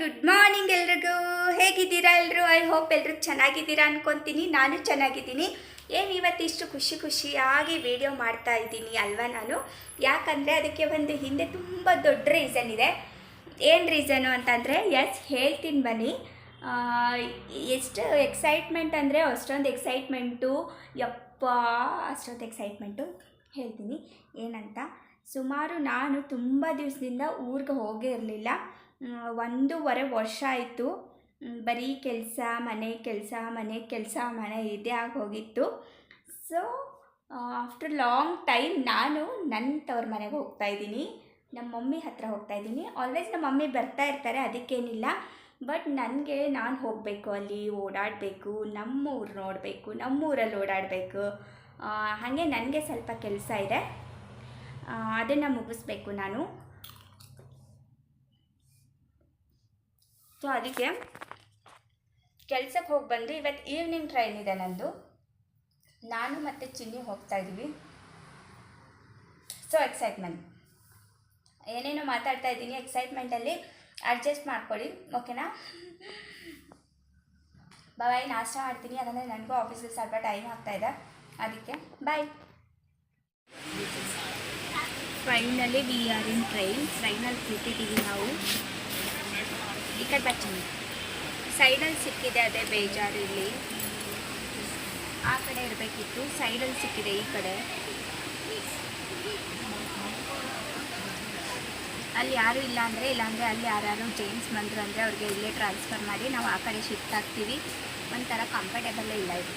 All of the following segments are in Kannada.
ಗುಡ್ ಮಾರ್ನಿಂಗ್ ಎಲ್ರಿಗೂ. ಹೇಗಿದ್ದೀರಾ ಎಲ್ಲರೂ ಐ ಹೋಪ್ ಎಲ್ಲರೂ ಚೆನ್ನಾಗಿದ್ದೀರಾ ಅನ್ಕೊತೀನಿ. ನಾನು ಚೆನ್ನಾಗಿದ್ದೀನಿ. ಏನು ಇವತ್ತಿಷ್ಟು ಖುಷಿ ಖುಷಿಯಾಗಿ ವಿಡಿಯೋ ಮಾಡ್ತಾ ಇದ್ದೀನಿ ಅಲ್ವಾ ನಾನು? ಯಾಕಂದರೆ ಅದಕ್ಕೆ ಒಂದು ಹಿಂದೆ ತುಂಬ ದೊಡ್ಡ ರೀಸನ್ ಇದೆ. ಏನು ರೀಸನು ಅಂತಂದರೆ ಎಸ್ ಹೇಳ್ತೀನಿ ಬನ್ನಿ. ಎಷ್ಟು ಎಕ್ಸೈಟ್ಮೆಂಟ್ ಅಂದರೆ ಅಷ್ಟೊಂದು ಎಕ್ಸೈಟ್ಮೆಂಟು ಯಪ್ಪ, ಅಷ್ಟೊಂದು ಎಕ್ಸೈಟ್ಮೆಂಟು ಹೇಳ್ತೀನಿ. ಏನಂತ? ಸುಮಾರು ನಾನು ತುಂಬ ದಿವಸದಿಂದ ಊರಿಗೆ ಹೋಗೇ ಇರಲಿಲ್ಲ. ಒಂದೂವರೆ ವರ್ಷ ಆಯಿತು. ಬರೀ ಕೆಲಸ, ಮನೆ ಕೆಲಸ ಮನೆ ಕೆಲಸ, ಮನೆ ಇದೇ ಆಗೋಗಿತ್ತು ಸೊ ಆಫ್ಟರ್ ಲಾಂಗ್ ಟೈಮ್ ನಾನು ನನ್ನ ತವ್ರ ಮನೆಗೆ ಹೋಗ್ತಾ ಇದ್ದೀನಿ. ನಮ್ಮ ಮಮ್ಮಿ ಹತ್ರ ಹೋಗ್ತಾ ಇದ್ದೀನಿ. ಆಲ್ವೇಸ್ ನಮ್ಮ ಮಮ್ಮಿ ಬರ್ತಾ ಇರ್ತಾರೆ, ಅದಕ್ಕೇನಿಲ್ಲ. ಬಟ್ ನನಗೆ ನಾನು ಹೋಗಬೇಕು, ಅಲ್ಲಿ ಓಡಾಡಬೇಕು ನಮ್ಮ ಊರು ನೋಡಬೇಕು ನಮ್ಮೂರಲ್ಲಿ ಓಡಾಡಬೇಕು. ಹಾಗೆ ನನಗೆ ಸ್ವಲ್ಪ ಕೆಲಸ ಇದೆ. ಅದನ್ನು ಮುಗಿಸ್ಬೇಕು ನಾನು. ಸೊ ಅದಕ್ಕೆ ಕೆಲ್ಸಕ್ಕೆ ಹೋಗಿ ಬಂದು ಇವತ್ತು ಈವ್ನಿಂಗ್ ಟ್ರೈನ್ ಇದೆ ನಂದು? ನಾನು ಮತ್ತು ಚಿನ್ನಿ ಹೋಗ್ತಾ ಇದ್ದೀವಿ ಸೊ ಎಕ್ಸೈಟ್ಮೆಂಟ್ ಏನೇನೋ ಮಾತಾಡ್ತಾ ಇದ್ದೀನಿ ಎಕ್ಸೈಟ್ಮೆಂಟಲ್ಲಿ ಅಡ್ಜಸ್ಟ್ ಮಾಡ್ಕೊಳ್ಳಿ ಓಕೆನಾ ಬಾಯ್ ನಾಷ್ಟ ಮಾಡ್ತೀನಿ, ಯಾಕಂದರೆ ನನಗೂ ಆಫೀಸಲ್ಲಿ ಸ್ವಲ್ಪ ಟೈಮ್ ಆಗ್ತಾಯಿದೆ ಅದಕ್ಕೆ bye finally we are in train ಟ್ರೈನಲ್ಲಿ ಕೂತಿದ್ದೀವಿ ನಾವು. ಈ ಕಡೆ ಬಚ್ಚಿ ಸೈಡಲ್ಲಿ ಸಿಕ್ಕಿದೆ, ಅದೇ ಬೇಜಾರು ಇಲ್ಲಿ. ಆ ಕಡೆ ಇರಬೇಕಿತ್ತು, ಸೈಡಲ್ಲಿ ಸಿಕ್ಕಿದೆ ಈ ಕಡೆ. ಅಲ್ಲಿ ಯಾರೂ ಇಲ್ಲ ಅಂದರೆ, ಇಲ್ಲಾಂದರೆ ಅಲ್ಲಿ ಯಾರ್ಯಾರು ಜೇಮ್ಸ್ ಬಂದರು ಅಂದರೆ ಅವ್ರಿಗೆ ಇಲ್ಲೇ ಟ್ರಾನ್ಸ್ಫರ್ ಮಾಡಿ ನಾವು ಆ ಕಡೆ ಶಿಫ್ಟ್ ಆಗ್ತೀವಿ. ಒಂಥರ ಕಂಫರ್ಟೇಬಲ್ಲೇ ಇಲ್ಲ ಇದು.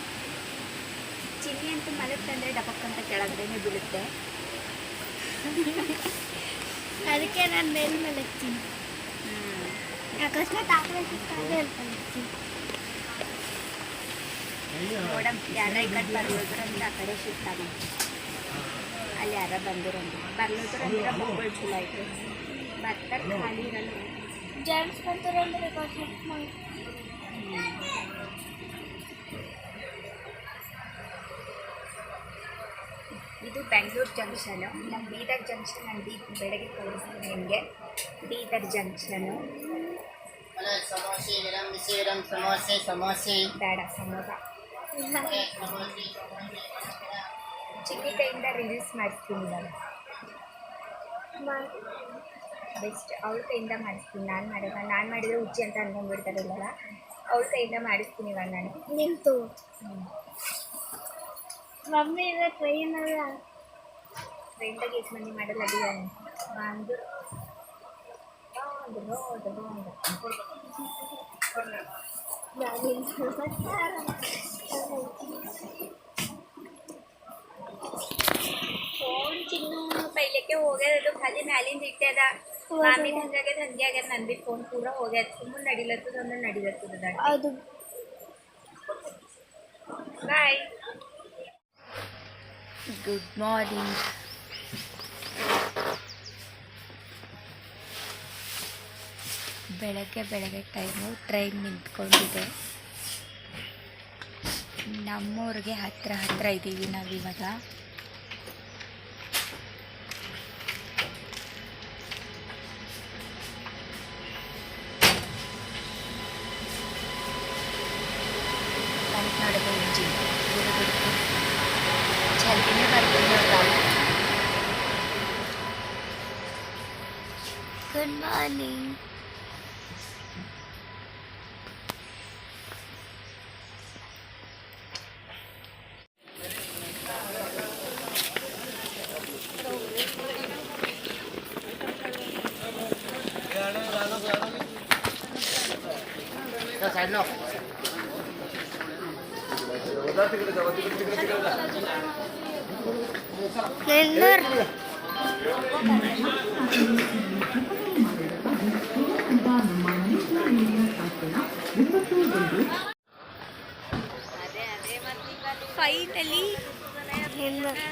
ಚಿನ್ನಿ ಅಂತೂ ಮಲಗ್ತಂದರೆ ಡಬಕ್ಕಂತ ಕೆಳಗಡೆನೇ ಬೀಳುತ್ತೆ. ಅದಕ್ಕೆ ನಾನು ಮೇಲೆ ಮಲಗ್ತೀನಿ ಹ್ಮ್. ಅಕಸ್ಮಾತ್ ಆ ಕಡೆ ಸಿಕ್ಕಾಗ ಹೇಳ್ತೀನಿ ನೋಡಮ್ ಯಾರ ಈ ಕಡೆ ಬರ್ಲೋದ್ರಂದ್ರೆ ಆ ಕಡೆ ಶಿಫ್ಟ್ ಆಗಿ ಅಲ್ಲಿ ಯಾರ ಬಂದಿರಂದ್ರೆ ಬರ್ಲೋದ್ರಂದ್ರೆ ಬಹುಗಳು ಚಲೋ ಐತೆ ಬರ್ತಾರೆ ಖಾಲಿ ಇರಲ್ಲ ಜೆಂಟ್ಸ್ ಬಂತಾರಂದ್ರೆ ಶಿಫ್ಟ್ ಮಾಡಿ ಇದು ಬೆಂಗಳೂರು ಜಂಕ್ಷನು ನಮ್ಮ ಬೀದರ್ ಜಂಕ್ಷನ್ ನಾನು ಬೀ ಬೆಳಗ್ಗೆ ತೋರಿಸ್ತೀನಿ ನಿಮಗೆ ಬೀದರ್ ಜಂಕ್ಷನು ಅಲ್ಲ ಸಮೋಸೆ ಸಮೋಸೆ ಸಮೋಸೆ. ಬೇಡ ಸಮೋಸ. ಸಮೋಸೆ ಚಿಕ್ಕಿ ಕೈಯಿಂದ ರೀಲ್ಸ್ ಮಾಡಿಸ್ತೀನಿ ಇವಾಗ ಬೆಸ್ಟ್ ಅವ್ಳ ಕೈಯಿಂದ ಮಾಡಿಸ್ತೀನಿ. ನಾನು ಮಾಡಿಲ್ಲ ನಾನು ಮಾಡಿದರೆ ಹುಚ್ಚಿ ಅಂತ ಅನ್ಕೊಂಡ್ಬಿಡ್ತಾರಲ್ಲ ಅವಳ ಕೈಯಿಂದ ಮಾಡಿಸ್ತೀನಿ ಇವಾಗ ನಾನು. ನಿಂತು. ಮಮ್ಮಿ ಇಲ್ಲ ಟ್ರೈನ್ ಅಲ್ಲ ಫ್ರೆಂಡಾಗಿ ಎಷ್ಟು ಮಂದಿ ಮಾಡಲ್ಲ ಅಡಿಗೆ. ಒಂದು ಒಂದು ಒಂದು ಫೋನ್ ಚಿನ್ನು ಪೈಲಕ್ಕೆ ಹೋಗ್ಯದ ಖಾಲಿ ಮ್ಯಾಲಿಂದ ಇಟ್ಟದ ಮಾಮಿ ಹಂಗಾಗ್ಯದ ಹಂಗೆ ಆಗ್ಯದ ನನ್ ಬಿ ಫೋನ್ ಪೂರ ಹೋಗ್ಯದ ಸುಮ್ಮನೆ ನಡಿಲತ್ತದ ಅಂದ್ರೆ ನಡಿಲತ್ತದ ಅದು ಬಾಯ್ ಗುಡ್ ಮಾರ್ನಿಂಗ್ ಬೆಳಗ್ಗೆ ಬೆಳಗ್ಗೆ ಟೈಮು ಟ್ರೈನ್ ನಿಂತ್ಕೊಂಡಿದೆ. ನಮ್ಮೂರಿಗೆ ಹತ್ರ ಹತ್ರ ಇದ್ದೀವಿ ನಾವಿವಾಗ. Good engine Nellore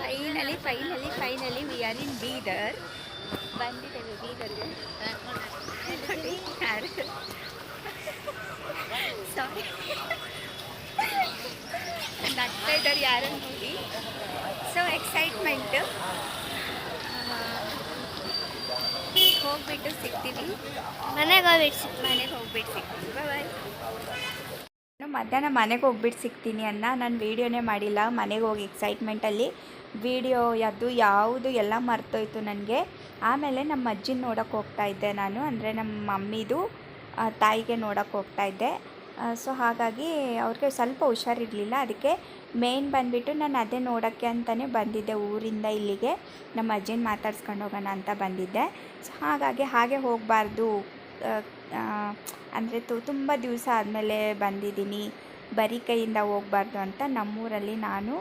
finally finally finally we are in Bidar ಬಂದಿದ್ದೇವೆ ಬೀದರ್ಗೆ ನೋಡಿ ಯಾರು ಸಾರಿ ನಗ್ತಾ ಇದ್ದಾರೆ ಯಾರನ್ನು ನೋಡಿ ಸೊ ಎಕ್ಸೈಟ್ಮೆಂಟ್ ಹೋಗ್ಬಿಟ್ಟು ಸಿಗ್ತೀವಿ ಮನೆಗೆ ಹೋಗ್ಬಿಟ್ಟು ಮನೆಗೆ ಹೋಗ್ಬಿಟ್ಟು ಸಿಗ್ತೀವಿ ಬಾಯ್ ನಾನು ಮಧ್ಯಾಹ್ನ ಮನೆಗೆ ಹೋಗ್ಬಿಟ್ಟು ಸಿಗ್ತೀನಿ ಅನ್ನ ನಾನು ವೀಡಿಯೋನೇ ಮಾಡಿಲ್ಲ. ಮನೆಗೆ ಹೋಗಿ ಎಕ್ಸೈಟ್ಮೆಂಟಲ್ಲಿ ವೀಡಿಯೋ ಅದು ಯಾವುದು ಎಲ್ಲ ಮರ್ತೋಯ್ತು ನನಗೆ. ಆಮೇಲೆ ನಮ್ಮ ಅಜ್ಜಿನ ನೋಡೋಕೆ ಹೋಗ್ತಾ ಇದ್ದೆ ನಾನು. ಅಂದರೆ ನಮ್ಮ ಮಮ್ಮಿದು ತಾಯಿಗೆ ನೋಡೋಕ್ಕೆ ಹೋಗ್ತಾ ಇದ್ದೆ. ಸೊ ಹಾಗಾಗಿ ಅವ್ರಿಗೆ ಸ್ವಲ್ಪ ಹುಷಾರಿರಲಿಲ್ಲ. ಅದಕ್ಕೆ ಮೇನ್ ಬಂದುಬಿಟ್ಟು ನಾನು ಅದೇ ನೋಡೋಕ್ಕೆ ಅಂತಲೇ ಬಂದಿದ್ದೆ ಊರಿಂದ ಇಲ್ಲಿಗೆ. ನಮ್ಮ ಅಜ್ಜಿನ ಮಾತಾಡ್ಸ್ಕೊಂಡು ಹೋಗೋಣ ಅಂತ ಬಂದಿದ್ದೆ. ಸೊ ಹಾಗಾಗಿ ಹಾಗೆ ಹೋಗಬಾರ್ದು. ಅಂದರೆ ತು, ತುಂಬ ದಿವಸ ಆದಮೇಲೆ ಬಂದಿದ್ದೀನಿ. ಬರೀ ಕೈಯಿಂದ ಹೋಗ್ಬಾರ್ದು ಅಂತ ನಮ್ಮೂರಲ್ಲಿ ನಾನು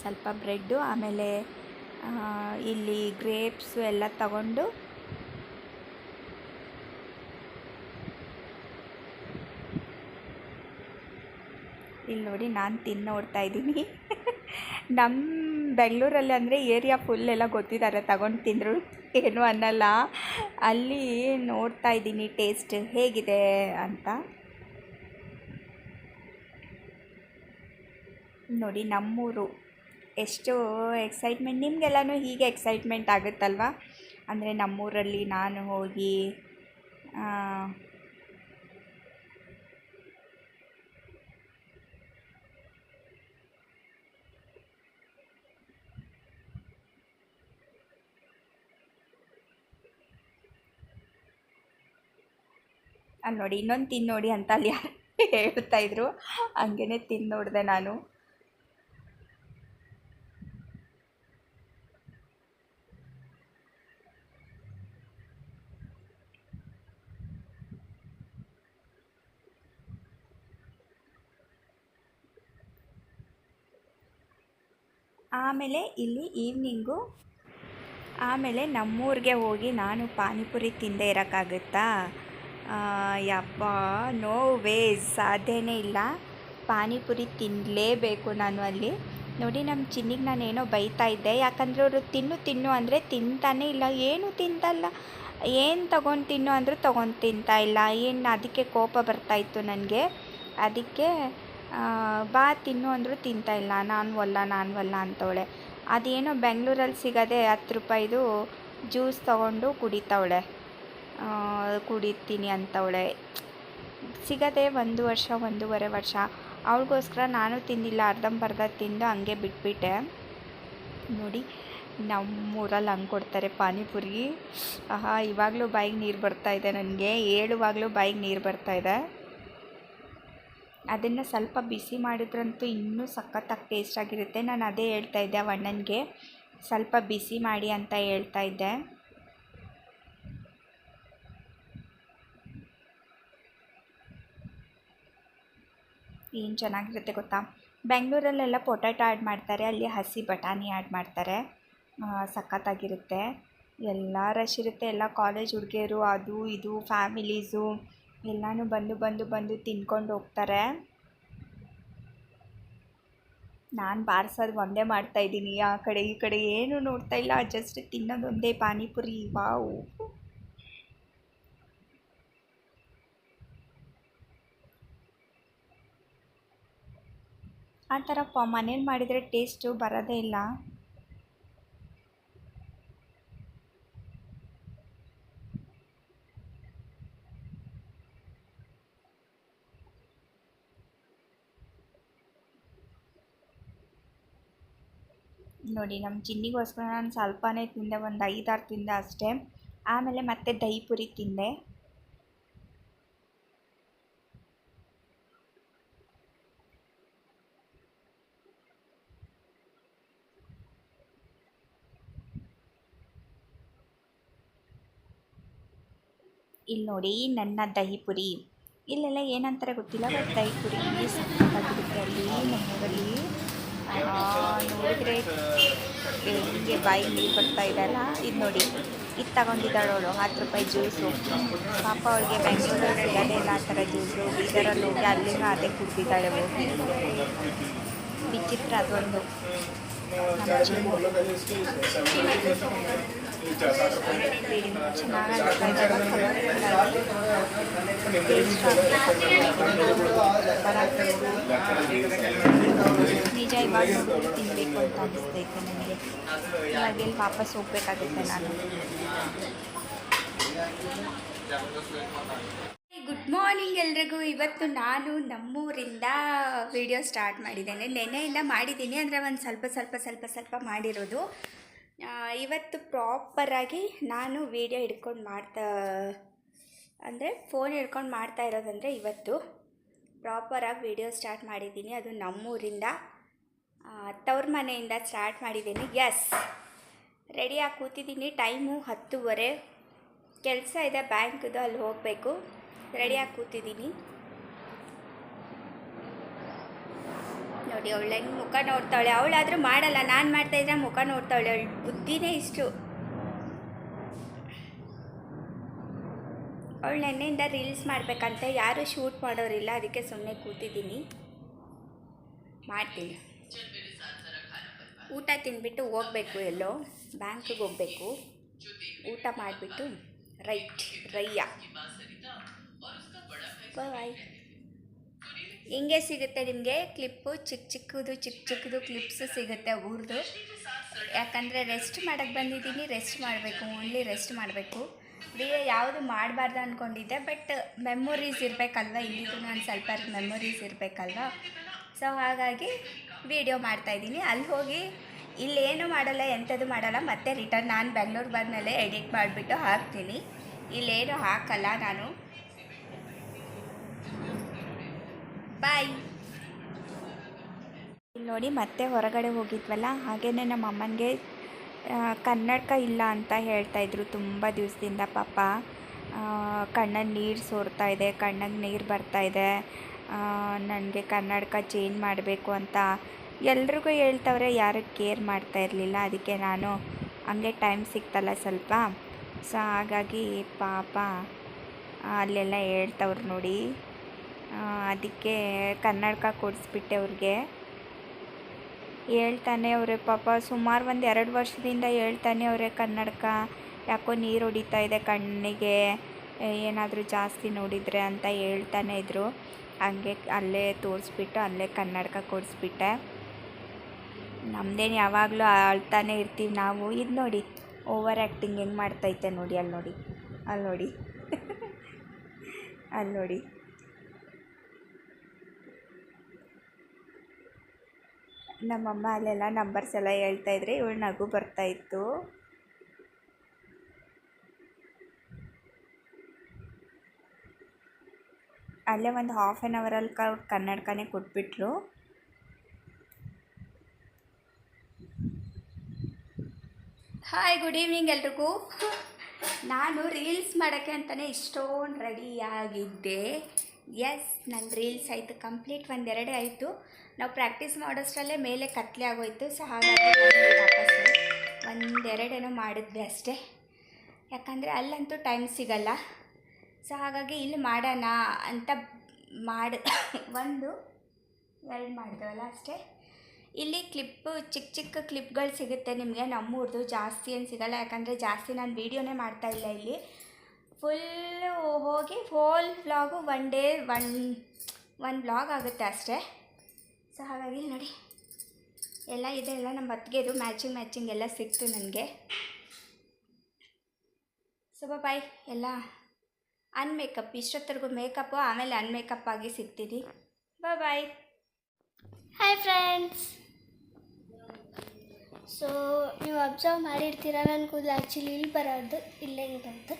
ಸ್ವಲ್ಪ ಬ್ರೆಡ್ಡು, ಆಮೇಲೆ ಇಲ್ಲಿ ಗ್ರೇಪ್ಸು ಎಲ್ಲ ತಗೊಂಡು ಇಲ್ಲಿ ನೋಡಿ ನಾನು ತಿನ್ನೋಡ್ತಾ ನೋಡ್ತಾ ಇದ್ದೀನಿ. ನಮ್ಮ ಬೆಂಗಳೂರಲ್ಲಿ ಅಂದರೆ ಏರಿಯಾ ಫುಲ್ ಎಲ್ಲ ಗೊತ್ತಿದ್ದಾರೆ ತಗೊಂಡು ತಿಂದರು. ಏನು ಅನ್ನಲ್ಲ. ಅಲ್ಲಿ ನೋಡ್ತಾ ಇದ್ದೀನಿ ಟೇಸ್ಟ್ ಹೇಗಿದೆ ಅಂತ. ನೋಡಿ ನಮ್ಮೂರು. ಎಷ್ಟು ಎಕ್ಸೈಟ್ಮೆಂಟ್ ನಿಮಗೆಲ್ಲನೂ ಹೀಗೆ ಎಕ್ಸೈಟ್ಮೆಂಟ್ ಆಗುತ್ತಲ್ವಾ? ಅಂದರೆ ನಮ್ಮೂರಲ್ಲಿ ನಾನು ಹೋಗಿ ಅಲ್ಲಿ ನೋಡಿ, ಇನ್ನೊಂದು ತಿನ್ ನೋಡಿ ಅಂತ ಅಲ್ಲಿ ಹೇಳ್ತಾ ಇದ್ರು. ಹಂಗೇನೆ ತಿಂದು ನೋಡಿದೆ ನಾನು. ಆಮೇಲೆ ಇಲ್ಲಿ ಈವ್ನಿಂಗು ಆಮೇಲೆ ನಮ್ಮೂರಿಗೆ ಹೋಗಿ ನಾನು ಪಾನಿಪುರಿ ತಿಂದೇ ಇರೋಕ್ಕಾಗುತ್ತಾ? ಯಪ್ಪ ನೋ ವೇಸ್ ಸಾಧ್ಯನೇ ಇಲ್ಲ. ಪಾನಿಪುರಿ ತಿನ್ನಲೇಬೇಕು ನಾನು ಅಲ್ಲಿ. ನೋಡಿ ನಮ್ಮ ಚಿನ್ನಿಗೆ ನಾನು ಏನೋ ಬೈತಾ ಇದ್ದೆ. ಯಾಕಂದರೆ ಅವರು ತಿನ್ನು ತಿನ್ನು ಅಂದರೆ ತಿಂತಾನೆ ಇಲ್ಲ. ಏನು ತಿಂತಲ್ಲ. ಏನು ತಗೊಂಡು ತಿನ್ನು ಅಂದರೂ ತಗೊಂಡು ತಿಂತಾ ಇಲ್ಲ. ಏನು ಅದಕ್ಕೆ ಕೋಪ ಬರ್ತಾಯಿತ್ತು ನನಗೆ. ಅದಕ್ಕೆ ಬಾ ತಿನ್ನು ಅಂದರೂ ತಿಂತಾ ಇಲ್ಲ. ನಾನು ಒಲ್ಲ ನಾನು ಒಲ್ಲ ಅಂತವಳೆ. ಅದೇನೋ ಬೆಂಗಳೂರಲ್ಲಿ ಸಿಗೋದೆ ಹತ್ತು ರೂಪಾಯಿದು ಜ್ಯೂಸ್ ತೊಗೊಂಡು ಕುಡಿತಾವಳೆ. ಕುಡಿತೀನಿ ಅಂತವಳೆ. ಸಿಗದೆ ಒಂದು ವರ್ಷ, ಒಂದೂವರೆ ವರ್ಷ. ಅವಳಿಗೋಸ್ಕರ ನಾನು ತಿಂದಿಲ್ಲ, ಅರ್ಧಂಬರ್ಧ ತಿಂದು ಹಂಗೆ ಬಿಟ್ಬಿಟ್ಟೆ. ನೋಡಿ, ನಮ್ಮೂರಲ್ಲಿ ಹಂಗೆ ಕೊಡ್ತಾರೆ ಪಾನಿಪುರಿ. ಆಹಾ, ಇವಾಗಲೂ ಬಾಯಿಗೆ ನೀರು ಇದೆ ನನಗೆ. ಹೇಳುವಾಗಲೂ ಬಾಯಿಗೆ ನೀರು ಇದೆ. ಅದನ್ನು ಸ್ವಲ್ಪ ಬಿಸಿ ಮಾಡಿದ್ರಂತೂ ಇನ್ನೂ ಸಖತ್ತಾಗಿ ಟೇಸ್ಟ್ ಆಗಿರುತ್ತೆ ನಾನು ಅದೇ ಹೇಳ್ತಾ ಇದ್ದೆ ಅವಣ್ಣನಿಗೆ. ಸ್ವಲ್ಪ ಬಿಸಿ ಮಾಡಿ ಅಂತ ಹೇಳ್ತಾ ಇದ್ದೆ. ಏನು ಚೆನ್ನಾಗಿರುತ್ತೆ ಗೊತ್ತಾ? ಬೆಂಗಳೂರಲ್ಲೆಲ್ಲ ಪೊಟ್ಯಾಟೊ ಆ್ಯಡ್ ಮಾಡ್ತಾರೆ, ಅಲ್ಲಿ ಹಸಿ ಬಟಾಣಿ ಆ್ಯಡ್ ಮಾಡ್ತಾರೆ. ಸಖತ್ತಾಗಿರುತ್ತೆ. ಎಲ್ಲ ರಶ್ ಇರುತ್ತೆ. ಎಲ್ಲ ಕಾಲೇಜ್ ಹುಡುಗಿಯರು ಅದು ಇದು, ಫ್ಯಾಮಿಲೀಸು ಎಲ್ಲನೂ ಬಂದು ಬಂದು ಬಂದು ತಿನ್ಕೊಂಡು ಹೋಗ್ತಾರೆ. ನಾನು ಬಾರ್ಸೋದು ಒಂದೇ ಮಾಡ್ತಾ ಇದ್ದೀನಿ. ಆ ಕಡೆ ಈ ಕಡೆ ಏನು ನೋಡ್ತಾ ಇಲ್ಲ. ಜಸ್ಟ್ ತಿನ್ನೋದೊಂದೇ ಪಾನಿಪುರಿ. ವಾವ್. ಆ ಥರ ಪ ಮನೇಲಿ ಮಾಡಿದರೆ ಟೇಸ್ಟು ಬರೋದೇ ಇಲ್ಲ. ನೋಡಿ, ನಮ್ಮ ಚಿನ್ನಿಗೋಸ್ಕರ ನಾನು ಸ್ವಲ್ಪನೇ ತಿಂದೆ, ಒಂದು ಐದಾರು ತಿಂದೆ ಅಷ್ಟೇ. ಆಮೇಲೆ ಮತ್ತೆ ದಹಿ ಪುರಿ ತಿಂದೆ. ಇಲ್ಲಿ ನೋಡಿ ನನ್ನ ದಹಿ ಪುರಿ ಇಲ್ಲೆಲ್ಲ ಏನಂತಾರೆ ಗೊತ್ತಿಲ್ಲ ಬಟ್ ದಹಿ ಪುರಿ ಅಲ್ಲಿ, ನಮ್ಮೂರಲ್ಲಿ. ನೋಡಿದ್ರೆ ಹಿಂಗೆ ಬಾಯಿ ನೀರು ಬರ್ತಾ ಇದ್ದಲ್ಲ ಇದು ನೋಡಿ. ಇದು ತಗೊಂಡಿದ್ದಾಳೆ ಅವಳು, ಹತ್ತು ರೂಪಾಯಿ ಜ್ಯೂಸು ಪಾಪ ಅವಳಿಗೆ ಬೆಂಗಳೂರಲ್ಲಿ ಸಿಗೋದೇ ಇಲ್ಲ ಆ ಥರ ಜ್ಯೂಸು ಬೀದರಲ್ಲಿ ಹೋಗಿ ಅಲ್ಲಿಂದ ಅದೇ ಕುಡ್ದಿದ್ದಾಳೆ ಹೋಗಿ ವಿಚಿತ್ರ ಅದೊಂದು. ನಿಜ ಇವಾಗ ನೋಡಿದ್ರೆ ತಿನ್ನಬೇಕು ಅಂತ ಅನಿಸ್ತೈತೆ ನನಗೆ ಇವಾಗ ಎಲ್ಲಿ ವಾಪಸ್ ಹೋಗ್ಬೇಕಾಗುತ್ತೆ ನಾನು ಗುಡ್ ಮಾರ್ನಿಂಗ್ ಎಲ್ರಿಗೂ. ಇವತ್ತು ನಾನು ನಮ್ಮೂರಿಂದ ವಿಡಿಯೋ ಸ್ಟಾರ್ಟ್ ಮಾಡಿದ್ದೇನೆ. ನೆನ್ನೆಯಿಂದ ಮಾಡಿದ್ದೀನಿ. ಅಂದರೆ ಒಂದು ಸ್ವಲ್ಪ ಸ್ವಲ್ಪ ಸ್ವಲ್ಪ ಸ್ವಲ್ಪ ಮಾಡಿರೋದು. ಇವತ್ತು ಪ್ರಾಪರಾಗಿ ನಾನು ವಿಡಿಯೋ ಹಿಡ್ಕೊಂಡು ಮಾಡ್ತಾ, ಅಂದರೆ ಫೋನ್ ಹಿಡ್ಕೊಂಡು ಮಾಡ್ತಾ ಇರೋದಂದರೆ ಇವತ್ತು ಪ್ರಾಪರಾಗಿ ವಿಡಿಯೋ ಸ್ಟಾರ್ಟ್ ಮಾಡಿದ್ದೀನಿ. ಅದು ನಮ್ಮೂರಿಂದ ತವ್ರ ಮನೆಯಿಂದ ಸ್ಟಾರ್ಟ್ ಮಾಡಿದ್ದೀನಿ. ಎಸ್ ರೆಡಿಯಾಗಿ ಕೂತಿದ್ದೀನಿ. ಟೈಮು ಹತ್ತುವರೆ. ಕೆಲಸ ಇದೆ ಬ್ಯಾಂಕ್ದು, ಅಲ್ಲಿ ಹೋಗಬೇಕು. ರೆಡಿಯಾಗಿ ಕೂತಿದ್ದೀನಿ. ನೋಡಿ, ಅವಳು ಹೆಂಗೆ ಮುಖ ನೋಡ್ತಾವಳೆ. ಅವಳಾದರೂ ಮಾಡಲ್ಲ, ನಾನು ಮಾಡ್ತಾಯಿದ್ರೆ ಮುಖ ನೋಡ್ತಾಳೆ ಅವಳು ಬುದ್ಧಿನೇ ಇಷ್ಟು. ಅವಳು ನೆನ್ನೆಯಿಂದ ರೀಲ್ಸ್ ಮಾಡಬೇಕಂತೆ. ಯಾರೂ ಶೂಟ್ ಮಾಡೋರಿಲ್ಲ, ಅದಕ್ಕೆ ಸುಮ್ಮನೆ ಕೂತಿದ್ದೀನಿ. ಮಾಡ್ತೀನಿ. ಊಟ ತಿಂದ್ಬಿಟ್ಟು ಹೋಗಬೇಕು ಎಲ್ಲೋ. ಬ್ಯಾಂಕಿಗೆ ಹೋಗಬೇಕು. ಊಟ ಮಾಡಿಬಿಟ್ಟು ರೈಟ್ ರಯ್ಯ ಬಾಯ್. ಹಿಂಗೆ ಸಿಗುತ್ತೆ ನಿಮಗೆ ಕ್ಲಿಪ್ಪು ಚಿಕ್ಕ ಚಿಕ್ಕದು ಚಿಕ್ಕ ಚಿಕ್ಕದು ಕ್ಲಿಪ್ಸು ಸಿಗುತ್ತೆ ಊರ್ದು. ಯಾಕಂದರೆ ರೆಸ್ಟ್ ಮಾಡೋಕ್ಕೆ ಬಂದಿದ್ದೀನಿ ರೆಸ್ಟ್ ಮಾಡಬೇಕು ಓನ್ಲಿ ರೆಸ್ಟ್ ಮಾಡಬೇಕು. ವಿಡಿಯೋ ಯಾವುದು ಮಾಡಬಾರ್ದು ಅಂದ್ಕೊಂಡಿದ್ದೆ ಬಟ್ ಮೆಮೊರೀಸ್ ಇರಬೇಕಲ್ವ? ಇಲ್ಲಿಗೂ ನಾನು ಸ್ವಲ್ಪ ಮೆಮೊರೀಸ್ ಇರಬೇಕಲ್ವ? ಸೊ ಹಾಗಾಗಿ ವಿಡಿಯೋ ಮಾಡ್ತಾಯಿದ್ದೀನಿ ಅಲ್ಲಿ ಹೋಗಿ ಇಲ್ಲೇನು ಮಾಡಲ್ಲ, ಎಂಥದ್ದು ಮಾಡಲ್ಲ, ಮತ್ತೆ ರಿಟರ್ನ್ ನಾನು ಬೆಂಗಳೂರು ಬಂದಮೇಲೆ ಎಡಿಟ್ ಮಾಡಿಬಿಟ್ಟು ಹಾಕ್ತೀನಿ. ಇಲ್ಲೇನು ಹಾಕಲ್ಲ ನಾನು. ಬಾಯ್ ಇಲ್ಲಿ ನೋಡಿ ಮತ್ತೆ ಹೊರಗಡೆ ಹೋಗಿದ್ವಲ್ಲ, ಹಾಗೇನೆ ನಮ್ಮ ಅಮ್ಮನಿಗೆ ಕನ್ನಡಕ ಇಲ್ಲ ಅಂತ ಹೇಳ್ತಾ ಇದ್ರು ತುಂಬ ದಿವಸದಿಂದ ಪಾಪ. ಕಣ್ಣಲ್ಲಿ ನೀರು ಸೋರ್ತಾ ಇದೆ, ಕಣ್ಣಗೆ ನೀರು ಬರ್ತಾ ಇದೆ. ನನಗೆ ಕನ್ನಡಕ ಚೇಂಜ್ ಮಾಡಬೇಕು ಅಂತ ಎಲ್ರಿಗೂ ಹೇಳ್ತವ್ರೆ, ಯಾರು ಕೇರ್ ಮಾಡ್ತಾ ಇರಲಿಲ್ಲ. ಅದಕ್ಕೆ ನಾನು ಹಂಗೆ ಟೈಮ್ ಸಿಕ್ತಲ್ಲ ಸ್ವಲ್ಪ. ಸೊ ಹಾಗಾಗಿ ಪಾಪ, ಅಲ್ಲೆಲ್ಲ ಹೇಳ್ತವ್ರು ನೋಡಿ. ಅದಕ್ಕೆ ಕನ್ನಡಕ ಕೊಡಿಸ್ಬಿಟ್ಟೆ ಅವ್ರಿಗೆ. ಹೇಳ್ತಾನೆ ಅವರೇ, ಪಾಪ ಸುಮಾರು ಒಂದು ಎರಡು ವರ್ಷದಿಂದ ಹೇಳ್ತಾನೆ ಅವರೇ ಕನ್ನಡಕ. ಯಾಕೋ ನೀರು ಹೊಡಿತಾ ಇದೆ ಕಣ್ಣಿಗೆ. ಏನಾದರೂ ಜಾಸ್ತಿ ನೋಡಿದರೆ ಅಂತ ಹೇಳ್ತಾನೆ ಇದ್ದರು ಹಂಗೆ ಅಲ್ಲೇ ತೋರಿಸ್ಬಿಟ್ಟು ಅಲ್ಲೇ ಕನ್ನಡಕ ಕೊಡಿಸ್ಬಿಟ್ಟೆ. ನಮ್ಮದೇನು ಯಾವಾಗಲೂ ಅಳ್ತಾನೆ ಇರ್ತೀವಿ ನಾವು. ಇದು ನೋಡಿ, ಓವರ್ ಆ್ಯಕ್ಟಿಂಗ್ ಹೆಂಗೆ ಮಾಡ್ತೈತೆ ನೋಡಿ, ಅಲ್ಲಿ ನೋಡಿ. ಅಲ್ಲಿ ನೋಡಿ. ಅಲ್ಲಿ ನೋಡಿ. ನಮ್ಮಮ್ಮ ಅಲ್ಲೆಲ್ಲ ನಂಬರ್ಸ್ ಎಲ್ಲ ಹೇಳ್ತಾ ಇದ್ರೆ ಇವಳು ನಗು ಬರ್ತಾ ಇತ್ತು. ಅಲ್ಲೇ ಒಂದು ಹಾಫ್ ಆನ್ ಅವರಲ್ಲಿ ಕನ್ನಡಕನೇ ಕೊಟ್ಬಿಟ್ರು. ಹಾಯ್ ಗುಡ್ ಈವ್ನಿಂಗ್ ಎಲ್ರಿಗೂ. ನಾನು ರೀಲ್ಸ್ ಮಾಡೋಕ್ಕೆ ಅಂತಲೇ ಇಷ್ಟೊಂದು ರೆಡಿಯಾಗಿದ್ದೆ ಎಸ್ ನನ್ನ ರೀಲ್ಸ್ ಆಯಿತು ಕಂಪ್ಲೀಟ್ ಒಂದೆರಡೇ ಆಯಿತು. ನಾವು ಪ್ರಾಕ್ಟೀಸ್ ಮಾಡೋಷ್ಟರಲ್ಲೇ ಮೇಲೆ ಕತ್ಲೆ ಆಗೋಯ್ತು. ಸೊ ಹಾಗಾಗಿ ವಾಪಸ್ ಒಂದೆರಡೇನೋ ಮಾಡಿದ್ವಿ ಅಷ್ಟೇ. ಯಾಕಂದರೆ ಅಲ್ಲಂತೂ ಟೈಮ್ ಸಿಗಲ್ಲ. ಸೊ ಹಾಗಾಗಿ ಇಲ್ಲಿ ಮಾಡೋಣ ಅಂತ ಮಾಡಿ, ಒಂದು ಎರಡು ಮಾಡಿದ್ವಲ್ಲ ಅಷ್ಟೇ. ಇಲ್ಲಿ ಕ್ಲಿಪ್ಪು ಚಿಕ್ಕ ಚಿಕ್ಕ ಕ್ಲಿಪ್ಗಳು ಸಿಗುತ್ತೆ ನಿಮಗೆ. ನಮ್ಮೂರ್ದು ಜಾಸ್ತಿ ಏನು ಸಿಗಲ್ಲ. ಯಾಕಂದರೆ ಜಾಸ್ತಿ ನಾನು ವೀಡಿಯೋನೇ ಮಾಡ್ತಾ ಇಲ್ಲ ಇಲ್ಲಿ. ಫುಲ್ಲು ಹೋಗಿ whole vlog one day one one vlog ಆಗುತ್ತೆ ಅಷ್ಟೇ. ಸೊ ಹಾಗಾಗಿ ನೋಡಿ. ಎಲ್ಲ ಇದೆ, ಎಲ್ಲ ನಮ್ಮ ಅತ್ತಿಗೆದು ಮ್ಯಾಚಿಂಗ್ ಮ್ಯಾಚಿಂಗ್ ಎಲ್ಲ ಸಿಕ್ತು ನನಗೆ. ಸೊ ಬಾಯ್ ಎಲ್ಲ ಅನ್ಮೇಕಪ್ ಇಷ್ಟೊತ್ತರೆಗೂ ಮೇಕಪ್ಪು ಆಮೇಲೆ ಅನ್ಮೇಕಪ್ ಆಗಿ ಸಿಗ್ತೀನಿ. ಬಾಯ್ ಹಾಯ್ ಫ್ರೆಂಡ್ಸ್ ಸೊ ನೀವು ಅಬ್ಸರ್ವ್ ಮಾಡಿರ್ತೀರ ನನ್ನ ಕೂದಲು ಆ್ಯಕ್ಚುಲಿ ಇಲ್ಲಿ ಬರೋದು, ಇಲ್ಲೇ ಅಂತ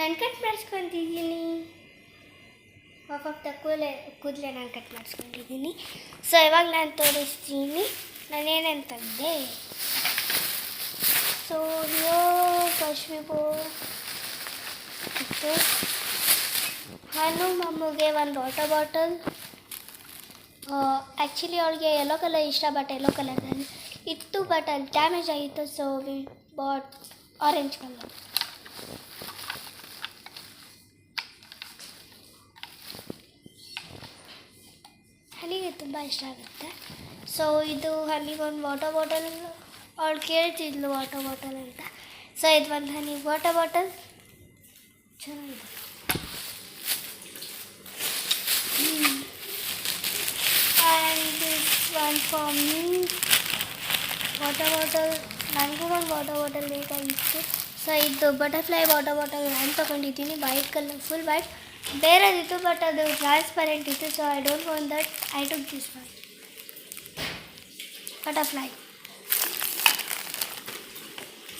ನಾನು ಕಟ್ ಮಾಡಿಸ್ಕೊತಿದ್ದೀನಿ. ದ ಕೂದಲೆ, ಕೂದಲೇ ನಾನು ಕಟ್ ಮಾಡಿಸ್ಕೊಂಡಿದ್ದೀನಿ. ಸೊ ಇವಾಗ ನಾನು ತೋರಿಸ್ತೀನಿ. ನಾನೇನಂತಂದೆ ತಂದೆ? ಸೊ ಯೋ ಮತ್ತು ನಾನು ಮಮ್ಮಗೆ ಒಂದು ವಾಟರ್ ಬಾಟಲ್ ಆ್ಯಕ್ಚುಲಿ ಅವಳಿಗೆ ಯೆಲ್ಲೋ ಕಲರ್ ಇಷ್ಟ ಬಟ್ ಯೆಲ್ಲೋ ಕಲರಲ್ಲಿ ಇತ್ತು ಬಟ್ ಅಲ್ಲಿ ಡ್ಯಾಮೇಜ್ ಆಗಿತ್ತು so we bought orange colour ನನಗೆ ತುಂಬ ಇಷ್ಟ ಆಗುತ್ತೆ. ಸೊ ಇದು ಹನಿಗೊಂದು ವಾಟರ್ ಬಾಟಲ್ ಅವಳು ಕೇಳ್ತಿದ್ಲು ವಾಟರ್ ಬಾಟಲ್ ಅಂತ. ಸೊ ಇದು ಒಂದು ಹನಿ ವಾಟರ್ ಬಾಟಲ್ ಚೆನ್ನಾಗಿದೆ. And this one for me water bottle ನನಗೂ ಒಂದು ವಾಟರ್ ಬಾಟಲ್ ಬೇಕಾಗಿತ್ತು. ಸೊ ಇದು ಬಟರ್ಫ್ಲೈ ವಾಟರ್ ಬಾಟಲ್ ನಾನು ತೊಗೊಂಡಿದ್ದೀನಿ ವೈಟ್ ಕಲರ್ ಫುಲ್ ವೈಟ್ ಬೇರೆದಿತ್ತು ಬಟ್ ಅದು ಟ್ರಾನ್ಸ್ಪರೆಂಟ್ ಇತ್ತು so I don't want that I don't this one butterfly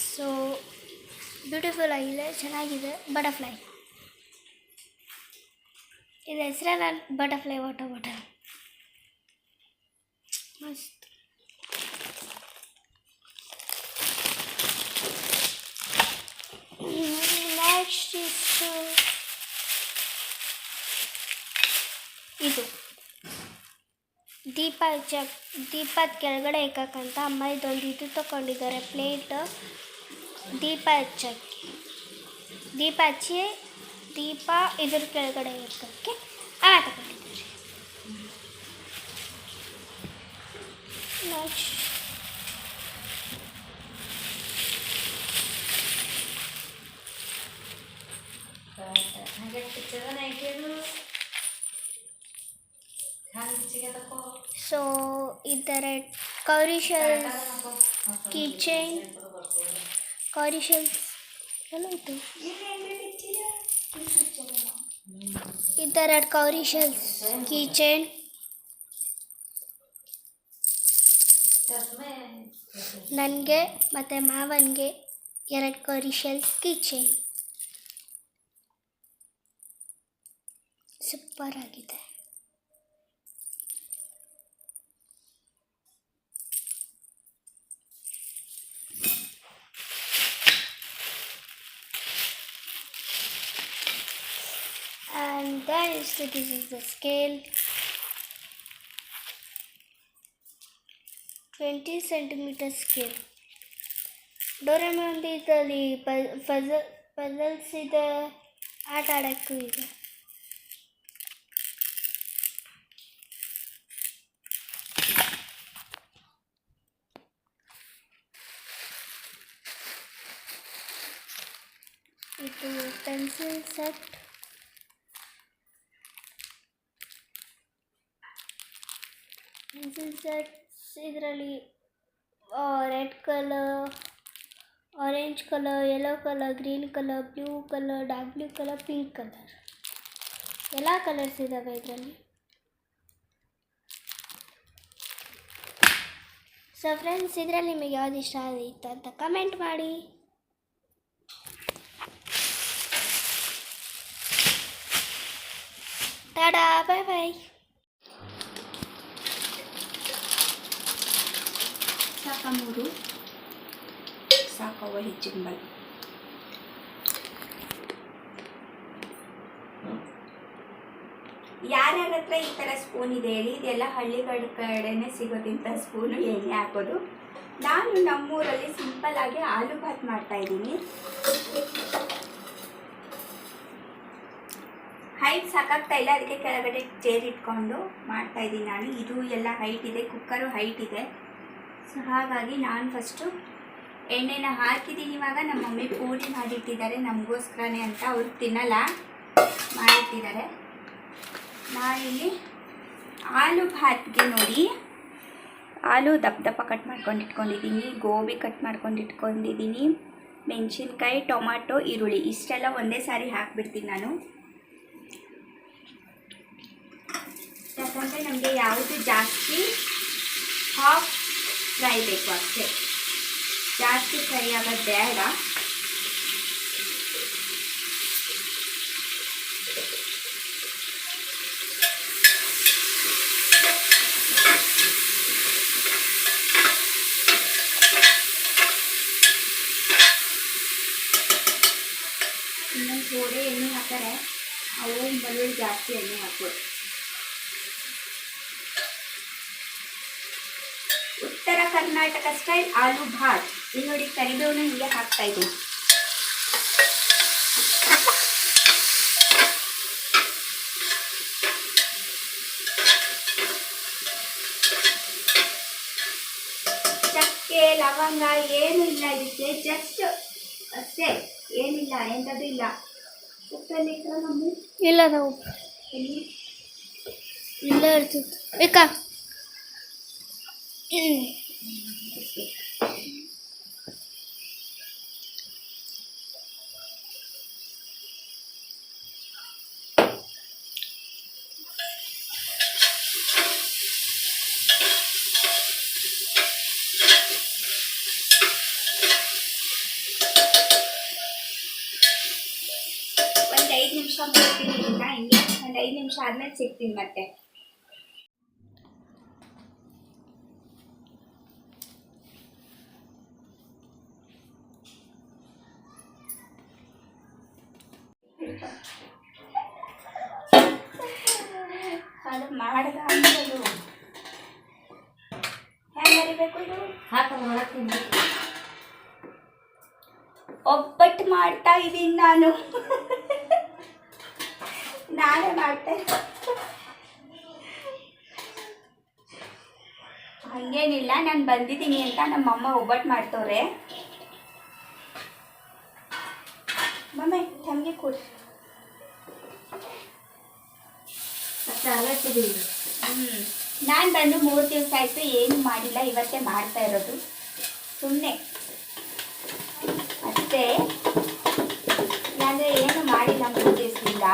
so beautiful ಆಗಿದೆ ಚೆನ್ನಾಗಿದೆ. ಬಟರ್ಫ್ಲೈ ಇದು ಹೆಸರಲ್ಲ ಬಟರ್ಫ್ಲೈ ವಾಟರ್ ಬಾಟಲ್ ಮಸ್ತ್ ನೆಕ್ಸ್ಟ್ ಇಷ್ಟು ಇದು ದೀಪ ಹಚ್ಚಕ್ ದೀಪದ ಕೆಳಗಡೆ ಇಕ್ಕಕ್ಕಂತ ಅಮ್ಮ ಇದೊಂದು ಇದು ತಗೊಂಡಿದ್ದಾರೆ ಪ್ಲೇಟ್ ದೀಪ ಹಚ್ಚಕ್ಕೆ ದೀಪ ಹಚ್ಚಿ ದೀಪ ಇದ್ರ ಕೆಳಗಡೆ ಇಕ್ಕಕ್ಕೆ ಆ ತಗೊಂಡಿದ್ದಾರೆ. ನೆಕ್ಸ್ಟ್ ಸೊ ಇದರ cowrie shells kitchen cowrie shells ಎಲ್ಲೋಯ್ತು ಇದರ ಕೌರಿ ಶೆಲ್ಸ್ ಕಿಚನ್ ನನಗೆ ಮತ್ತು ಮಾವನಿಗೆ ಎರಡು ಕೌರಿ ಶೆಲ್ಸ್ ಕಿಚನ್ ಸೂಪರ್ ಆಗಿದೆ and then is the, this is the scale 20 centimeter scale Doraemon ಇದರಲ್ಲಿ ಪಜಲ್ ಪಜಲ್ಸ್ ಇದೆ ಆಟ ಆಡೋಕ್ಕೂ ಇದೆ ಇದು ಪೆನ್ಸಿಲ್ ಸೆಟ್ ಸೆಟ್ಸ್ ಇದರಲ್ಲಿ red colour orange colour yellow colour green colour blue colour dark blue colour pink colour ಎಲ್ಲ ಕಲರ್ಸ್ ಇದ್ದಾವೆ ಇದರಲ್ಲಿ. ಸೊ ಫ್ರೆಂಡ್ಸ್ ಇದರಲ್ಲಿ ನಿಮಗೆ ಯಾವ್ದು ಇಷ್ಟ ಆಗಿತ್ತು ಅಂತ ಕಮೆಂಟ್ ಮಾಡಿ. ಟಾಡಾ ಬಾಯ್ ಬಾಯ್ ಸಾಕ ಮೂರು ಸಾಕವ ಹೆಚ್ಚಿನ ಬಲ್. ಯಾರ್ಯಾರ ಹತ್ರ ಈ ಥರ ಸ್ಪೂನ್ ಇದೆ ಹೇಳಿ? ಇದೆಲ್ಲ ಹಳ್ಳಿಗಳ ಕಡೆನೇ ಸಿಗೋದಿಂಥ ಸ್ಪೂನು ಎಣ್ಣೆ ಹಾಕೋದು ನಾನು ನಮ್ಮೂರಲ್ಲಿ ಸಿಂಪಲ್ ಆಗಿ ಆಲೂ ಭಾತ್ ಮಾಡ್ತಾ ಇದ್ದೀನಿ. ಹೈಟ್ ಸಾಕಾಗ್ತಾ ಇಲ್ಲ, ಅದಕ್ಕೆ ಕೆಳಗಡೆ ಚೇರ್ ಇಟ್ಕೊಂಡು ಮಾಡ್ತಾ ಇದ್ದೀನಿ ನಾನು. ಇದು ಎಲ್ಲ ಹೈಟ್ ಇದೆ ಕುಕ್ಕರು ಹೈಟ್ ಇದೆ. ಸೊ ಹಾಗಾಗಿ ನಾನು ಫಸ್ಟು ಎಣ್ಣೆನ ಹಾಕಿದ್ದೀನಿ ಇವಾಗ ನಮ್ಮ ಮಮ್ಮಿ ಪೂರಿ ಮಾಡಿಟ್ಟಿದ್ದಾರೆ, ನಮಗೋಸ್ಕರನೇ ಅಂತ ಅವ್ರು ತಿನ್ನಲ್ಲ ಮಾಡಿಟ್ಟಿದ್ದಾರೆ. ನಾನಿಲ್ಲಿ ಆಲೂ ಭಾತ್ಗೆ ನೋಡಿ. ಆಲೂ ದಪ್ಪ ದಪ್ಪ ಕಟ್ ಮಾಡ್ಕೊಂಡು ಇಟ್ಕೊಂಡಿದ್ದೀನಿ ಗೋಬಿ ಕಟ್ ಮಾಡ್ಕೊಂಡು ಇಟ್ಕೊಂಡಿದ್ದೀನಿ ಮೆಣಸಿನ್ಕಾಯಿ ಟೊಮ್ಯಾಟೊ ಈರುಳ್ಳಿ, ಇಷ್ಟೆಲ್ಲ ಒಂದೇ ಸಾರಿ ಹಾಕ್ಬಿಡ್ತೀನಿ ನಾನು. ಯಾಕಂದರೆ ನಮಗೆ ಯಾವುದು ಜಾಸ್ತಿ ಹಾಫ್ ಫ್ರೈ ಬೇಕು ಅಷ್ಟೇ ಜಾಸ್ತಿ ಫ್ರೈ ಆಗೋದು ಬೇಡ ಇನ್ನೊಂದು ಥೋಡೆ ಎಣ್ಣೆ ಹಾಕ್ತಾರೆ ಅವು ಬೆಳ್ಳುಳ್ಳಿ ಜಾಸ್ತಿ ಎಣ್ಣೆ ಹಾಕ್ಬೋದು ಕರ್ನಾಟಕ ಸ್ಟೈಲ್ ಆಲೂ ಭಾತ್. ಇಲ್ಲಿ ನೋಡಿ ಕರಿಬೇವನ್ನ ಹೀಗೆ ಹಾಕ್ತಾ ಇದ್ದೀನಿ. ಲವಂಗ ಏನೂ ಇಲ್ಲ ಇದಕ್ಕೆ ಜಸ್ಟ್ ಅಷ್ಟೇ. ಏನಿಲ್ಲ ಎಂಥದ್ದು ಇಲ್ಲ. ಉಪ್ಪಲ್ಲಿ ಇಲ್ಲ ನಾವು. ಇಲ್ಲ ಇರ್ತಿತ್ತು ಬೇಕಾ ಒಂದು ಐದು ನಿಮಿಷ ಮಾಡ್ತೀನಿ ಇದನ್ನ ಹಿಂಗೆ ಒಂದು ಐದು ನಿಮಿಷ ಆದ್ಮೇಲೆ ಸಿಗ್ತೀನಿ ಮತ್ತೆ. ಅದು ಮಾಡ್ದ ಹೆಂಗ್ ಹೆಂಗೆ ಇದು? ಇದು ಒಬ್ಬಟ್ಟು ಮಾಡ್ತಾ ಇದ್ದೀನಿ ನಾನೇ ಮಾಡ್ತಾ ಇದ್ದೆ. ಹಂಗೇನಿಲ್ಲ ನಾನು ಬಂದಿದ್ದೀನಿ ಅಂತ ನಮ್ಮಮ್ಮ ಒಬ್ಬಟ್ಟು ಮಾಡ್ತವ್ರೆ. ಮಮ್ಮಿ ತಮಗೆ ಕೊಡಿ. ಹ್ಞೂ ನಾನು ಬಂದು ಮೂರು ದಿವಸ ಆಯಿತು ಏನು ಮಾಡಿಲ್ಲ ಇವತ್ತೇ ಮಾಡ್ತಾ ಇರೋದು. ಸುಮ್ಮನೆ ಅಷ್ಟೇ. ನಾನು ಏನು ಮಾಡಿಲ್ಲ ಮೂರು ದಿವಸದಿಂದ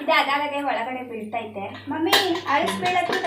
ಇದು ಅದಾಗದೆ ಒಳಗಡೆ ಬೀಳ್ತೈತೆ ಮಮ್ಮಿ ಐಸ್ ಬೀಳತ್ತದ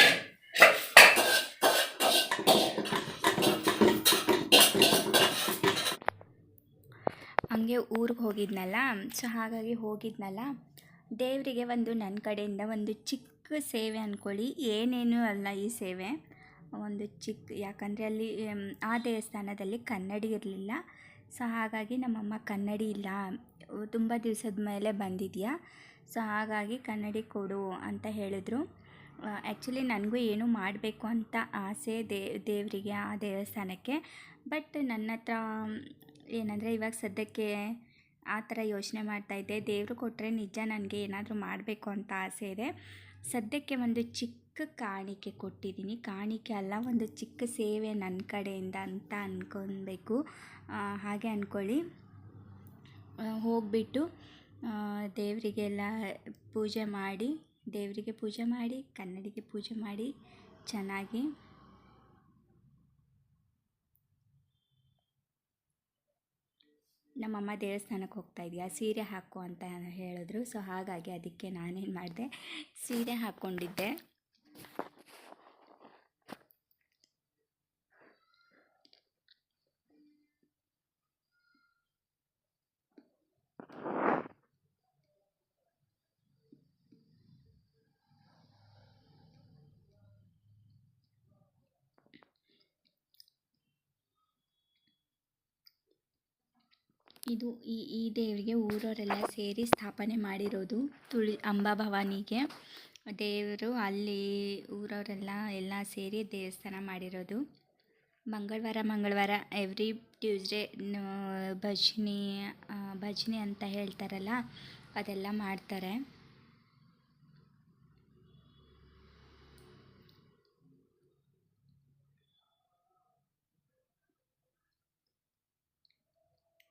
ಹೋಗಿದ್ನಲ್ಲ? ಸೊ, ಹಾಗಾಗಿ ಹೋಗಿದ್ನಲ್ಲ. ದೇವರಿಗೆ ಒಂದು ನನ್ನ ಕಡೆಯಿಂದ ಒಂದು ಚಿಕ್ಕ ಸೇವೆ ಅಂದ್ಕೊಳ್ಳಿ ಏನೇನು ಅಲ್ಲ ಈ ಸೇವೆ. ಒಂದು ಚಿಕ್ಕ ಯಾಕಂದರೆ ಅಲ್ಲಿ ಆ ದೇವಸ್ಥಾನದಲ್ಲಿ ಕನ್ನಡಿ ಇರಲಿಲ್ಲ. ಸೊ, ಹಾಗಾಗಿ ನಮ್ಮಮ್ಮ ಕನ್ನಡಿ ಇಲ್ಲ. ತುಂಬ ದಿವಸದ ಮೇಲೆ ಬಂದಿದೆಯಾ? ಸೊ, ಹಾಗಾಗಿ ಕನ್ನಡಿ ಕೊಡು ಅಂತ ಹೇಳಿದ್ರು. ಆ್ಯಕ್ಚುಲಿ ನನಗೂ ಏನು ಮಾಡಬೇಕು ಅಂತ ಆಸೆ ದೇವರಿಗೆ ಆ ದೇವಸ್ಥಾನಕ್ಕೆ. ಬಟ್ ನನ್ನ ಹತ್ರ, ಏನಂದರೆ ಇವಾಗ ಸದ್ಯಕ್ಕೆ ಆ ಥರ ಯೋಚನೆ ಮಾಡ್ತಾಯಿದ್ದೆ ದೇವರು ಕೊಟ್ಟರೆ ನಿಜ ನನಗೆ ಏನಾದರೂ ಮಾಡಬೇಕು ಅಂತ ಆಸೆ ಇದೆ. ಸದ್ಯಕ್ಕೆ ಒಂದು ಚಿಕ್ಕ ಕಾಣಿಕೆ ಕೊಟ್ಟಿದ್ದೀನಿ. ಕಾಣಿಕೆ ಅಲ್ಲ, ಒಂದು ಚಿಕ್ಕ ಸೇವೆ ನನ್ನ ಕಡೆಯಿಂದ ಅಂತ ಅಂದ್ಕೊಬೇಕು ಹಾಗೆ ಅಂದ್ಕೊಳ್ಳಿ ಹೋಗಿಬಿಟ್ಟು ದೇವರಿಗೆಲ್ಲ ಪೂಜೆ ಮಾಡಿ, ದೇವರಿಗೆ ಪೂಜೆ ಮಾಡಿ, ಕನ್ನಡಿಗೆ ಪೂಜೆ ಮಾಡಿ, ಚೆನ್ನಾಗಿ ನಮ್ಮಮ್ಮ ದೇವಸ್ಥಾನಕ್ಕೆ ಹೋಗ್ತಾ ಇದೆಯಾ? ಸೀರೆ ಹಾಕು ಅಂತ ಹೇಳಿದ್ರು. ಸೊ ಹಾಗಾಗಿ ಅದಕ್ಕೆ ನಾನೇನು ಮಾಡಿದೆ? ಸೀರೆ ಹಾಕ್ಕೊಂಡಿದ್ದೆ. ಇದು ಈ ಈ ದೇವರಿಗೆ ಊರವರೆಲ್ಲ ಸೇರಿ ಸ್ಥಾಪನೆ ಮಾಡಿರೋದು ತುಳಿ ಅಂಬಾಭವಾನಿಗೆ ದೇವರು ಅಲ್ಲಿ ಊರವರೆಲ್ಲ ಎಲ್ಲ ಸೇರಿ ದೇವಸ್ಥಾನ ಮಾಡಿರೋದು. ಮಂಗಳವಾರ ಮಂಗಳವಾರ ಎವ್ರಿ ಟ್ಯೂಸ್ಡೇ ಭಜನಿ ಭಜನಿ ಅಂತ ಹೇಳ್ತಾರಲ್ಲ, ಅದೆಲ್ಲ ಮಾಡ್ತಾರೆ.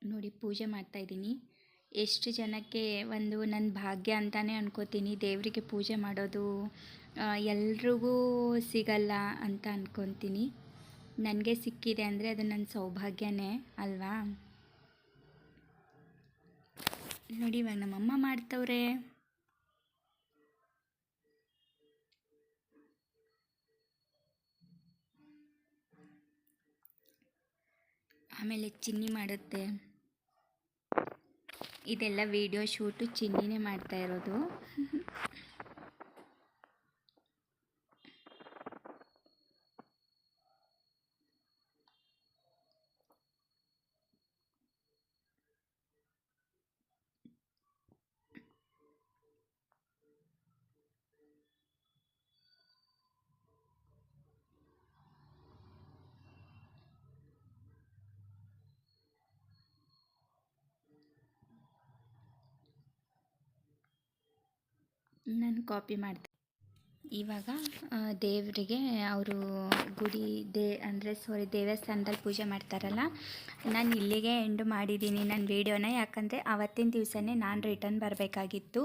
ನೋಡಿ ಪೂಜೆ ಮಾಡ್ತಾಯಿದ್ದೀನಿ ಎಷ್ಟು ಜನಕ್ಕೆ ಒಂದು ನನ್ನ ಭಾಗ್ಯ ಅಂತಲೇ ಅನ್ಕೋತೀನಿ. ದೇವರಿಗೆ ಪೂಜೆ ಮಾಡೋದು ಎಲ್ರಿಗೂ ಸಿಗಲ್ಲ ಅಂತ ಅಂದ್ಕೊತೀನಿ ನನಗೆ ಸಿಕ್ಕಿದೆ ಅಂದರೆ ಅದು ನನ್ನ ಸೌಭಾಗ್ಯನೇ ಅಲ್ವಾ? ನೋಡಿ ಇವಾಗ ನಮ್ಮಮ್ಮ ಮಾಡ್ತವ್ರೆ. ಆಮೇಲೆ ಚಿನ್ನಿ ಮಾಡುತ್ತೆ. ಇದೆಲ್ಲ ವಿಡಿಯೋ ಶೂಟು ಚಿನ್ನಿನೇ ಮಾಡ್ತಾ ಇರೋದು. ನಾನು ಕಾಪಿ ಮಾಡ್ತೀನಿ. ಇವಾಗ ದೇವರಿಗೆ ಅವರು ಗುಡಿ, ದೇ, ಅಂದರೆ ಸಾರಿ ದೇವಸ್ಥಾನದಲ್ಲಿ ಪೂಜೆ ಮಾಡ್ತಾರಲ್ಲ, ನಾನು ಇಲ್ಲಿಗೆ ಎಂಡ್ ಮಾಡಿದ್ದೀನಿ ನನ್ನ ವೀಡಿಯೋನ ಯಾಕಂದರೆ ಆವತ್ತಿನ ದಿವಸನೇ ನಾನು ರಿಟರ್ನ್ ಬರಬೇಕಾಗಿತ್ತು.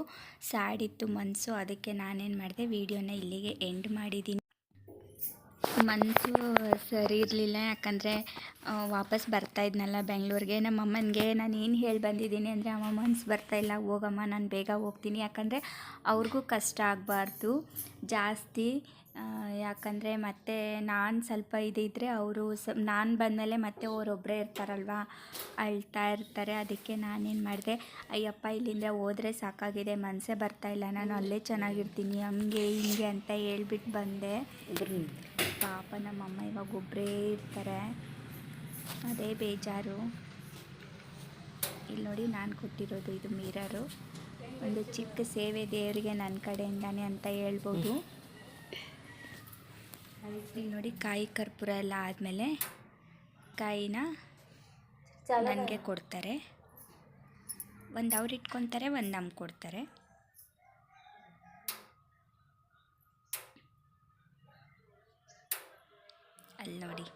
ಸ್ಯಾಡ್ ಇತ್ತು ಮನಸ್ಸು ಅದಕ್ಕೆ ನಾನೇನು ಮಾಡಿದೆ ವೀಡಿಯೋನ ಇಲ್ಲಿಗೆ ಎಂಡ್ ಮಾಡಿದ್ದೀನಿ ಮನಸ್ಸು ಸರಿ ಇರಲಿಲ್ಲ, ಯಾಕಂದರೆ ವಾಪಸ್ ಬರ್ತಾ ಇದ್ನಲ್ಲ ಬೆಂಗಳೂರಿಗೆ. ನಮ್ಮ ಅಮ್ಮನಿಗೆ ನಾನು ಏನು ಹೇಳಿ ಬಂದಿದ್ದೀನಿ ಅಂದರೆ, ಅಮ್ಮ, ಮನ್ಸು ಇಲ್ಲ, ಹೋಗಮ್ಮ, ನಾನು ಬೇಗ ಹೋಗ್ತೀನಿ. ಯಾಕಂದರೆ, ಅವ್ರಿಗೂ ಕಷ್ಟ ಆಗಬಾರ್ದು ಜಾಸ್ತಿ. ಯಾಕಂದರೆ ಮತ್ತೆ ನಾನು ಸ್ವಲ್ಪ ಇದಿದ್ದರೆ ಅವರು ಸ, ನಾನು ಬಂದಮೇಲೆ ಮತ್ತೆ ಅವರೊಬ್ಬರೇ ಇರ್ತಾರಲ್ವ, ಅಳ್ತಾ ಇರ್ತಾರೆ, ಅದಕ್ಕೆ ನಾನೇನು ಮಾಡಿದೆ, ಅಯ್ಯಪ್ಪ ಇಲ್ಲಿಂದ ಹೋದರೆ ಸಾಕಾಗಿದೆ, ಮನ್ಸೇ ಬರ್ತಾ ಇಲ್ಲ, ನಾನು ಅಲ್ಲೇ ಚೆನ್ನಾಗಿರ್ತೀನಿ, ಹಂಗೆ ಹಿಂಗೆ ಅಂತ ಹೇಳ್ಬಿಟ್ಟು ಬಂದೆ. ಪಾಪ ನಮ್ಮಮ್ಮ ಇವಾಗ ಒಬ್ಬರೇ ಇರ್ತಾರೆ. ಅದೇ ಬೇಜಾರು. ಇಲ್ಲಿ ನೋಡಿ ನಾನು ಕೊಟ್ಟಿರೋದು ಇದು ಮಿರರು. ಒಂದು ಚಿಕ್ಕ ಸೇವೆ ದೇವರಿಗೆ ನನ್ನ ಕಡೆಯಿಂದಾನೆ ಅಂತ ಹೇಳ್ಬೋದು. ಇಲ್ಲಿ ನೋಡಿ ಕಾಯಿ ಕರ್ಪೂರ ಎಲ್ಲ ಆದಮೇಲೆ ಕಾಯಿನ ನನಗೆ ಕೊಡ್ತಾರೆ. ಒಂದು ಅವ್ರು ಇಟ್ಕೊತಾರೆ ಒಂದು ನಮ್ಗೆ ಕೊಡ್ತಾರೆ. ಅಲ್ಲಿ ನೋಡಿ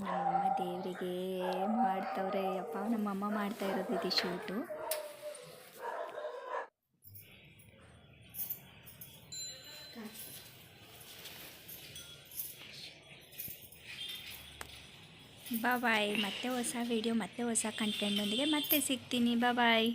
ನಮ್ಮಮ್ಮ ದೇವರಿಗೆ ಮಾಡ್ತವ್ರೆ. ಅಪ್ಪ ನಮ್ಮಮ್ಮ ಮಾಡ್ತಾ ಇರೋದು ಇದು ಶೂಟು. ಬಾಯ್ ಮತ್ತೆ ಹೊಸ ವಿಡಿಯೋ ಮತ್ತೆ ಹೊಸ ಕಂಟೆಂಟೊಂದಿಗೆ ಮತ್ತೆ ಸಿಗ್ತೀನಿ. ಬಾಯ್